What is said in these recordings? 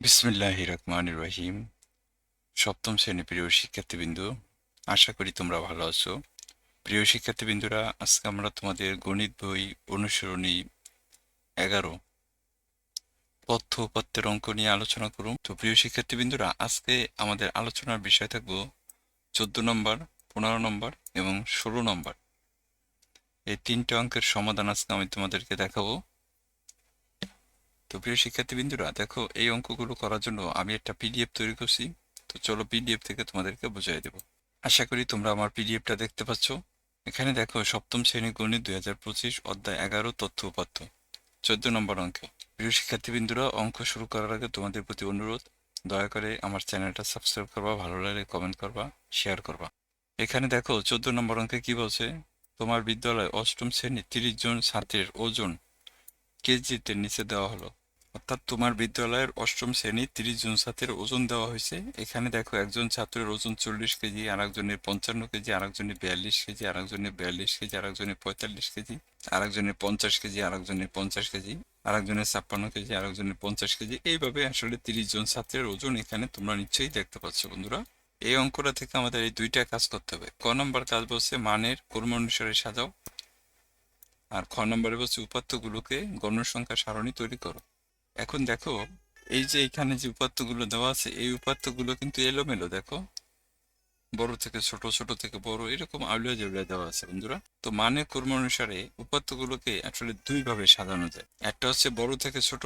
বিসমিল্লাহ রহমান রহিম সপ্তম শ্রেণি প্রিয় শিক্ষার্থীবৃন্দু, আশা করি তোমরা ভালো আছো। প্রিয় শিক্ষার্থীবৃন্দুরা, আজকে আমরা তোমাদের গণিত বই অনুসরণী এগারো পথ্য উপাত্তের অঙ্ক নিয়ে আলোচনা করুন তো প্রিয় শিক্ষার্থীবৃন্দুরা, আজকে আমাদের আলোচনার বিষয় থাকব চোদ্দ নম্বর, পনেরো নম্বর এবং ষোলো নম্বর। এই তিনটে অঙ্কের সমাধান আজকে আমি তোমাদেরকে দেখাবো। তো প্রিয় শিক্ষার্থীবৃন্দুরা, দেখো এই অঙ্কগুলো করার জন্য আমি একটা পিডিএফ তৈরি করছি। তো চলো পিডিএফ থেকে তোমাদেরকে বুঝিয়ে দেব। আশা করি তোমরা আমার পিডিএফটা দেখতে পাচ্ছ। এখানে দেখো সপ্তম শ্রেণি গণিত দুই হাজার পঁচিশ অধ্যায় এগারো তথ্য উপাত্ত, চোদ্দ নম্বর অঙ্ক। প্রিয় শিক্ষার্থীবৃন্দুরা, অঙ্ক শুরু করার আগে তোমাদের প্রতি অনুরোধ, দয়া করে আমার চ্যানেলটা সাবস্ক্রাইব করবা, ভালো লাগলে কমেন্ট করবা শেয়ার করবা। এখানে দেখো চোদ্দ নম্বর অঙ্কে কি বলছে, তোমার বিদ্যালয়ে অষ্টম শ্রেণি তিরিশ জন ছাত্রের ওজন কেজিতে নিচে দেওয়া হলো। অর্থাৎ তোমার বিদ্যালয়ের অষ্টম শ্রেণি তিরিশ জন ছাত্রের ওজন দেওয়া হয়েছে। এখানে দেখো একজন ছাত্রের ওজন চল্লিশ কেজি আর একজনের পঞ্চান্ন কেজি আর একজনের বিয়াল্লিশ কেজি আর একজনের বিয়াল্লিশ কেজি আর একজনের পঁয়তাল্লিশ কেজি আর একজনের পঞ্চাশ কেজি আর একজনের পঞ্চাশ কেজি আর একজনের ছাপ্পান্ন কেজি আর একজনের পঞ্চাশ কেজি। এইভাবে আসলে তিরিশ জন ছাত্রের ওজন এখানে তোমরা নিশ্চয়ই দেখতে পাচ্ছ বন্ধুরা। এই অঙ্কটা থেকে আমাদের এই দুইটা কাজ করতে হবে। ক নম্বর কাজ বলছে মানের কর্ম অনুসারে সাজাও। আর খ নম্বরে বলছে উপাত্তগুলোকে গণসংখ্যা সারণী তৈরি করো। এখন দেখো, এই যে এখানে যে উপাত্তগুলো দেওয়া আছে, এই উপাত্তগুলো কিন্তু এলোমেলো, দেখো। বড় থেকে ছোট ছোট থেকে বড়, এরকম আউলিয়া জেউলিয়া দেওয়া আছে, বন্ধুরা। তো মানে কর্ম অনুসারে উপাত্তগুলোকে আসলে দুই ভাবে সাজানো যায়। একটা হচ্ছে বড় থেকে ছোট,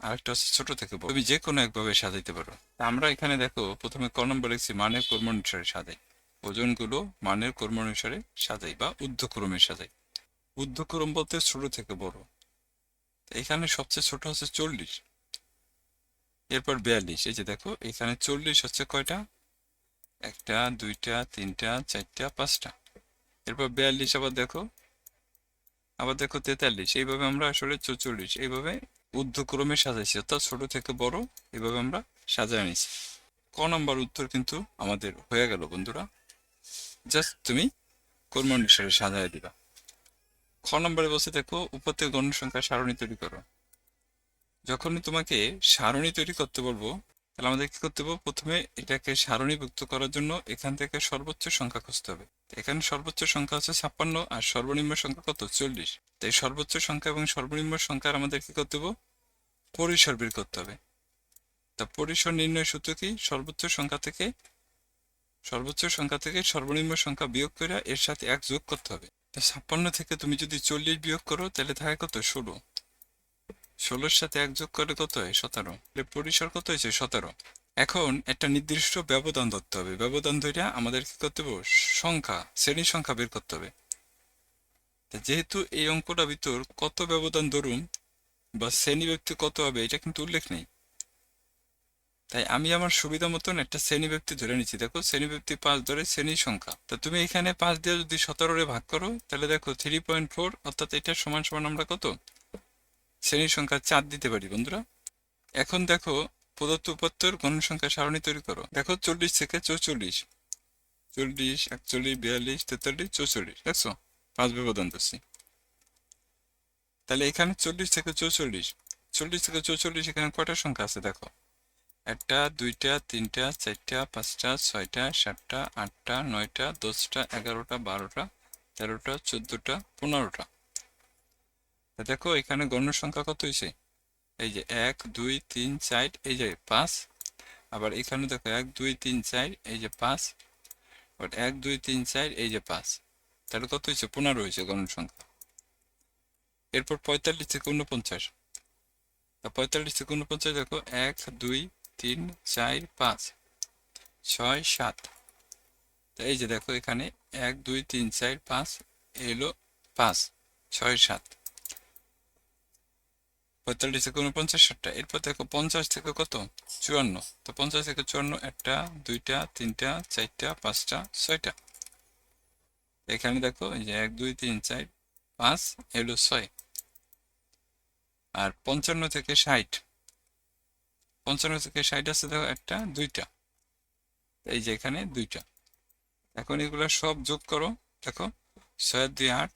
আর একটা হচ্ছে ছোট থেকে বড়। তুমি যে কোনো একভাবে সাজাইতে পারো। আমরা এখানে দেখো, প্রথমে ক নম্বর লিখছি, মানের কর্ম অনুসারে সাজাই। ওজনগুলো মানের কর্ম অনুসারে সাজাই বা ঊর্ধ্বক্রমে সাজাই। ঊর্ধ্বক্রম বলতে ছোট থেকে বড়। এখানে সবচেয়ে ছোট হচ্ছে চল্লিশ। এরপর বিয়াল্লিশ। এই যে দেখো, এখানে চল্লিশ হচ্ছে কয়টা? একটা, দুইটা, তিনটা, চারটা, পাঁচটা। এরপর বিয়াল্লিশ আবার দেখো আবার দেখো তেতাল্লিশ। এইভাবে আমরা আসলে চৌচল্লিশ, এইভাবে ঊর্ধ্বক্রমে সাজাইছি। অর্থাৎ ছোট থেকে বড় এভাবে আমরা সাজায় নিছি ক নম্বর উত্তর কিন্তু আমাদের হয়ে গেল বন্ধুরা। জাস্ট তুমি কর্ম অনুসারে সাজায় দিবা। খ নম্বরে বসে দেখো, উপত্যকা গণসংখ্যা সারণী তৈরি করো। যখনই তোমাকে সারণী তৈরি করতে বলব, তাহলে আমাদের কি করতে হবে? প্রথমে এটাকে সারণীভুক্ত করার জন্য এখান থেকে সর্বোচ্চ সংখ্যা খুঁজতে হবে। এখানে সর্বোচ্চ সংখ্যা হচ্ছে ছাপ্পান্ন আর সর্বনিম্ন সংখ্যা কত? চল্লিশ। তাই সর্বোচ্চ সংখ্যা এবং সর্বনিম্ন সংখ্যার আমাদের কি করতে হবে? পরিসর বের করতে হবে। তা পরিসর নির্ণয় সূত্র কি? সর্বোচ্চ সংখ্যা থেকে, সর্বোচ্চ সংখ্যা থেকে সর্বনিম্ন সংখ্যা বিয়োগ করে এর সাথে এক যোগ করতে হবে। ছাপ্পান্ন থেকে তুমি যদি চল্লিশ বিয়োগ করো, তাহলে থাকে কত? ষোলো। ষোলোর সাথে এক যোগ করে কত হয়? সতেরো। পরিসর কত হয়েছে? সতেরো। এখন একটা নির্দিষ্ট ব্যবধান ধরতে হবে। ব্যবধান ধরে আমাদের কি করতে হবে? সংখ্যা, শ্রেণির সংখ্যা বের করতে হবে। যেহেতু এই অঙ্কটা ভিতর কত ব্যবধান ধরুন বা শ্রেণি ব্যক্তি কত হবে, এটা কিন্তু উল্লেখ নেই। তাই আমি আমার সুবিধা মতন একটা শ্রেণি ব্যক্তি ধরে নিচ্ছি। দেখো, শ্রেণি ব্যক্তি পাঁচ ধরে শ্রেণির সংখ্যা। তা তুমি এখানে পাঁচ দিয়ে যদি সতেরোরে ভাগ করো, তাহলে দেখো থ্রি পয়েন্ট ফোর অর্থাৎ এটা সমান সমান আমরা কত? শ্রেণির সংখ্যা চার দিতে পারি বন্ধুরা। এখন দেখো, প্রদত্ত উপাত্তর গণসংখ্যা সারণী তৈরি করো। দেখো, চল্লিশ থেকে চৌচল্লিশ। চল্লিশ, একচল্লিশ, বিয়াল্লিশ, তেতাল্লিশ, চৌচল্লিশ। দেখছ? পাঁচ ব্যবধান করছি। তাহলে এখানে চল্লিশ থেকে চৌচল্লিশ। চল্লিশ থেকে চৌচল্লিশ এখানে কয়টা সংখ্যা আছে দেখো? একটা, দুইটা, তিনটা, চারটা, পাঁচটা, ছয়টা, সাতটা, আটটা, নয়টা, দশটা, এগারোটা, বারোটা, তেরোটা, চোদ্দটা, পনেরোটা। দেখো, এখানে গণ্য সংখ্যা কত হয়েছে? এই যে এক, দুই, তিন, চার, এই যে পাঁচ। আবার এখানে দেখো, এক, দুই, তিন, চার, এই যে পাঁচ। আবার এক, দুই, তিন, চার, এই যে পাঁচ। তাহলে কত হয়েছে? পনেরো হয়েছে গণ্য সংখ্যা। এরপর পঁয়তাল্লিশ থেকে উনপঞ্চাশ পঁয়তাল্লিশ থেকে উনপঞ্চাশ দেখো, এক, দুই তিন, চার, পাঁচ, ছয়, সাত। এই যে দেখো এখানে এক, দুই, তিন, চার, পাঁচ, এলো পাঁচ, ছয়, সাত। পঁয়তাল্লিশ থেকে উনপঞ্চাশ ষাটটা এরপর দেখো পঞ্চাশ থেকে কত? চুয়ান্ন। তো পঞ্চাশ থেকে চুয়ান্ন, একটা, দুইটা, তিনটা, চারটা, পাঁচটা, ছয়টা। এখানে দেখো এই যে এক, দুই, তিন, চার, পাঁচ, এলো ছয়। আর পঞ্চান্ন থেকে ষাট। পঞ্চান্ন থেকে ষাট আছে, দেখো একটা, দুইটা। এই যে এখানে দুইটা। এখন এগুলো সব যোগ করো, দেখো, ছয়, দুই, আট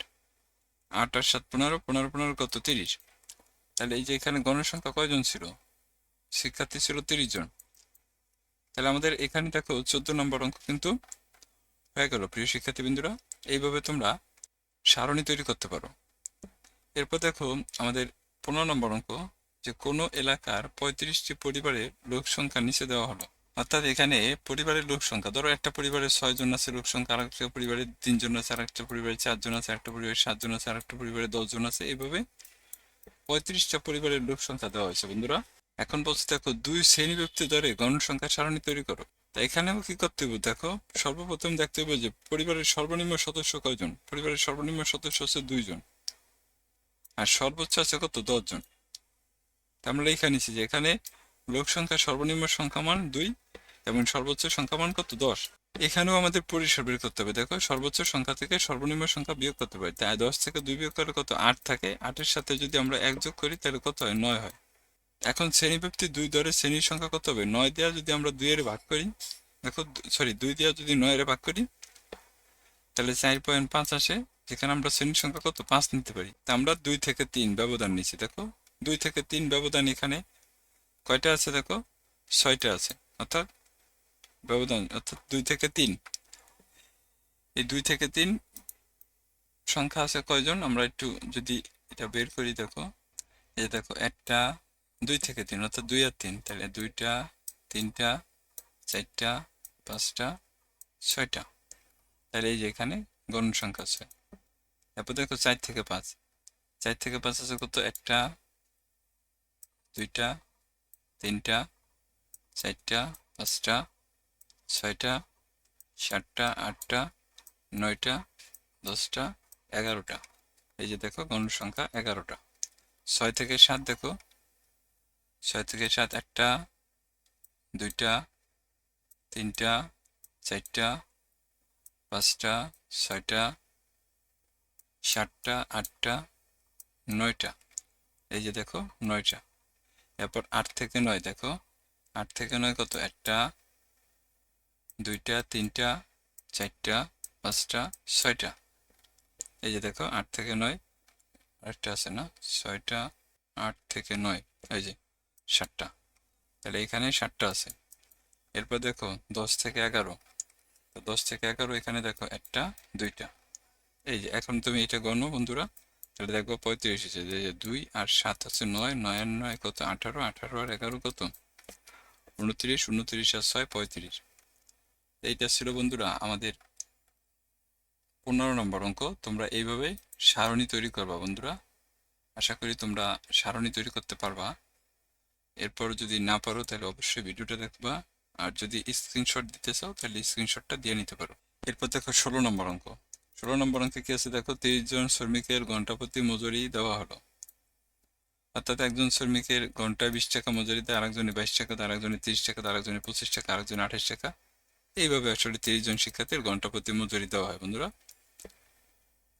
আট আর সাত, পনেরো পনেরো পনেরো কত? তিরিশ। তাহলে এই যে এখানে গণসংখ্যা কয়জন ছিল? শিক্ষার্থী ছিল তিরিশ জন। তাহলে আমাদের এখানে দেখো চোদ্দ নম্বর অঙ্ক কিন্তু হয়ে গেল। প্রিয় শিক্ষার্থীবৃন্দুরা, এইভাবে তোমরা সারণী তৈরি করতে পারো। এরপর দেখো আমাদের পনেরো নম্বর অঙ্ক। যে কোনো এলাকার পঁয়ত্রিশটি পরিবারের লোক সংখ্যা নিচে দেওয়া হলো। অর্থাৎ এখানে পরিবারের লোক সংখ্যা, ধরো একটা পরিবারের ছয় জন আছে, লোক সংখ্যা আরেকটা পরিবারের তিনজন আছে, আরেকটা পরিবারের চারজন আছে একটা পরিবারের সাতজন আছে, আরেকটা পরিবারের দশজন আছে এইভাবে পঁয়ত্রিশটা পরিবারের লোক সংখ্যা দেওয়া হয়েছে বন্ধুরা। এখন বলছে দেখো, দুই শ্রেণি ব্যক্তি ধরে গণসংখ্যা সারণী তৈরি করো। তা এখানেও কি করতে হবে দেখো, সর্বপ্রথম দেখতে হবে যে পরিবারের সর্বনিম্ন সদস্য কয়জন? পরিবারের সর্বনিম্ন সদস্য হচ্ছে দুইজন। আর সর্বোচ্চ আছে কত? দশজন। আমরা লেখা নিচ্ছি যে এখানে লোক সংখ্যা সর্বনিম্ন সংখ্যা মান দুই এবং সর্বোচ্চ সংখ্যা মান কত? দশ। এখানেও আমাদের পরিসর বের করতে হবে। দেখো, সর্বোচ্চ সংখ্যা থেকে সর্বনিম্ন সংখ্যা বিয়োগ করতে পারি। তাই দশ থেকে দুই বিয়োগ করলে কত? আট থাকে। আটের সাথে যদি আমরা এক যোগ করি, তাহলে কত হয়? নয় হয়। এখন শ্রেণীব্যক্তি দুই দরে শ্রেণির সংখ্যা কত হবে? নয় দেওয়া যদি আমরা দুইয়ের ভাগ করি, দেখো, সরি, দুই দেওয়া যদি নয়ের ভাগ করি, তাহলে চার পয়েন্ট পাঁচ আসে। যেখানে আমরা শ্রেণির সংখ্যা কত? পাঁচ নিতে পারি। তা আমরা দুই থেকে তিন ব্যবধান নিচ্ছি দেখো দুই থেকে তিন ব্যবধান এখানে কয়টা আছে দেখো? ছয়টা আছে। অর্থাৎ ব্যবধান, অর্থাৎ দুই থেকে তিন। এই দুই থেকে তিন সংখ্যা আছে কয়জন? আমরা একটু যদি এটা বের করি দেখো। এই দেখো, একটা, দুই থেকে তিন, অর্থাৎ দুই আর তিন। তাহলে দুইটা, তিনটা, চারটা, পাঁচটা, ছয়টা। তাহলে এই যে এখানে গণ সংখ্যা ছয় তারপর দেখো চার থেকে পাঁচ। চার থেকে পাঁচ আছে কত? একটা দুইটা, তিনটা, চারটা, পাঁচটা, ছয়টা, সাতটা, আটটা, নয়টা, দশটা, এগারোটা। এই যে দেখো গণ সংখ্যা এগারোটা। ছয় থেকে সাত দেখো। ছয় থেকে সাত একটা, দুইটা, তিনটা, চারটা, পাঁচটা, ছয়টা, সাতটা, আটটা, নয়টা। এই যে দেখো, নয়টা। এরপর আট থেকে নয়, দেখো। আট থেকে নয় কত? একটা, দুইটা, তিনটা, চারটা, পাঁচটা, ছয়টা। এই যে দেখো, আট থেকে নয়, আরেকটা আছে না? ছয়টা, আট থেকে নয়, এই যে সাতটা। তাহলে এখানে সাতটা আছে। এরপর দেখো, দশ থেকে এগারো। দশ থেকে এগারো, এখানে দেখো একটা, দুইটা। এই যে, এখন তুমি এটা গণো বন্ধুরা। তাহলে দেখব পঁয়ত্রিশ এসেছে দুই আর সাত হচ্ছে নয় নয় নয় কত? আঠারো আঠারো আর এগারো কত? উনত্রিশ উনত্রিশ আর ছয়, পঁয়ত্রিশ। এইটা ছিল বন্ধুরা আমাদের পনেরো নম্বর অঙ্ক। তোমরা এইভাবে সারণী তৈরি করবা বন্ধুরা। আশা করি তোমরা সারণী তৈরি করতে পারবা। এরপর যদি না পারো তাহলে অবশ্যই ভিডিওটা দেখবা। আর যদি স্ক্রিনশট দিতে চাও তাহলে স্ক্রিনশটটা দিয়ে নিতে পারো। এরপর দেখো ষোলো নম্বর অঙ্ক। ষোলো নম্বর অঙ্কে কি আছে? দেখো তিরিশ জন শ্রমিকের ঘণ্টা প্রতি মজুরি দেওয়া হলো। অর্থাৎ একজন শ্রমিকের ঘন্টায় বিশ টাকা মজুরি দেয়, আরেকজনে বাইশ টাকা আরেকজনে তিরিশ টাকা আরেকজনে পঁচিশ টাকা, আরেকজনে আঠাশ টাকা। এইভাবে আসলে তিরিশ জন শিক্ষার্থীর ঘণ্টা প্রতি মজুরি দেওয়া হয়, বন্ধুরা।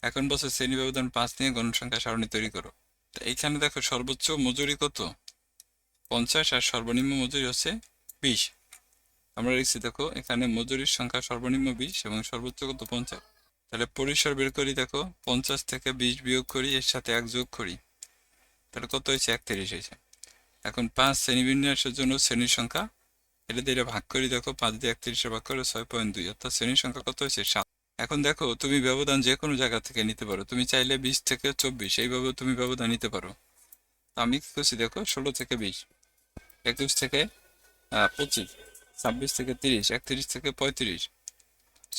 এখন বছর শ্রেণি ব্যবধান পাঁচ নিয়ে গণসংখ্যা সারণী তৈরি করো। তো এইখানে দেখো, সর্বোচ্চ মজুরি কত? পঞ্চাশ আর সর্বনিম্ন মজুরি হচ্ছে বিশ। আমরা লিখছি, দেখো, এখানে মজুরির সংখ্যা সর্বনিম্ন বিশ এবং সর্বোচ্চ কত? পঞ্চাশ। তাহলে পরিসর বের করি, দেখো, পঞ্চাশ থেকে বিশ বিয়োগ করি, এর সাথে এক যোগ করি। তাহলে কত হয়েছে? একত্রিশ হয়েছে। এখন পাঁচ শ্রেণীবিন্যাসের জন্য শ্রেণির সংখ্যা, এটা দিয়ে ভাগ করি, দেখো, পাঁচ দিয়ে একত্রিশে ভাগ করে ছয় পয়েন্ট দুই, অর্থাৎ শ্রেণির সংখ্যা কত হয়েছে? সাত। এখন দেখো, তুমি ব্যবধান যে কোনো জায়গা থেকে নিতে পারো। তুমি চাইলে বিশ থেকে চব্বিশ এইভাবে তুমি ব্যবধান নিতে পারো। আমি কি করছি, দেখো, ষোলো থেকে বিশ, একুশ থেকে পঁচিশ, ছাব্বিশ থেকে তিরিশ, একত্রিশ থেকে পঁয়ত্রিশ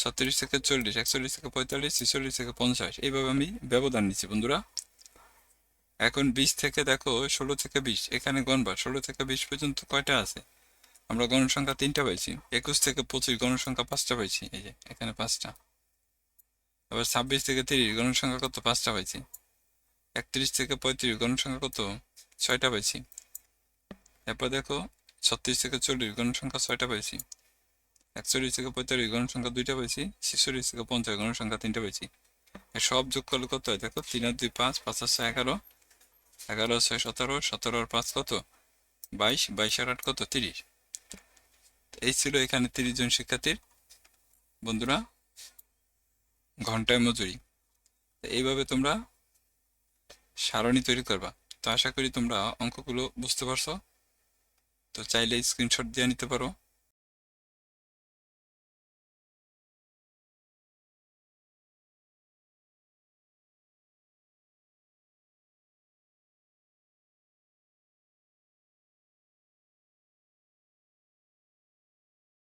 ছত্রিশ থেকে চল্লিশ, একচল্লিশ থেকে পঁয়তাল্লিশ, ছেচল্লিশ থেকে পঞ্চাশ, এইভাবে আমি ব্যবধান নিচ্ছি বন্ধুরা। এখন বিশ থেকে দেখো ষোলো থেকে বিশ, এখানে গণবা ষোলো থেকে বিশ পর্যন্ত কয়টা আছে? আমরা গণসংখ্যা তিনটা পাইছি, একুশ থেকে পঁচিশ, গণসংখ্যা পাঁচটা পাইছি, এই যে এখানে পাঁচটা। আবার ছাব্বিশ থেকে তিরিশ, গণসংখ্যা কত? পাঁচটা পাইছি। একত্রিশ থেকে পঁয়ত্রিশ, গণসংখ্যা কত? ছয়টা পাইছি। এরপর দেখো, ছত্রিশ থেকে চল্লিশ, গণসংখ্যা ছয়টা পাইছি। একচল্লিশ থেকে পঁয়তাল্লিশ গণসংখ্যা দুইটা পাইছি ছেচল্লিশ থেকে পঞ্চাশ গণসংখ্যা তিনটা পাইছি। এর সব যোগ করলে কত হয়? দেখো, তিন আর দুই পাঁচ পাঁচ আর ছয় এগারো এগারো ছয় সতেরো সতেরো আর পাঁচ কত? বাইশ বাইশ আর আট কত? তিরিশ। এই ছিল এখানে তিরিশ জন শিক্ষার্থীর। বন্ধুরা, ঘন্টায় মজুরি। এইভাবে তোমরা সারণী তৈরি করবা। তো আশা করি তোমরা অঙ্কগুলো বুঝতে পারছ। তো চাইলে স্ক্রিনশট দিয়ে নিতে পারো।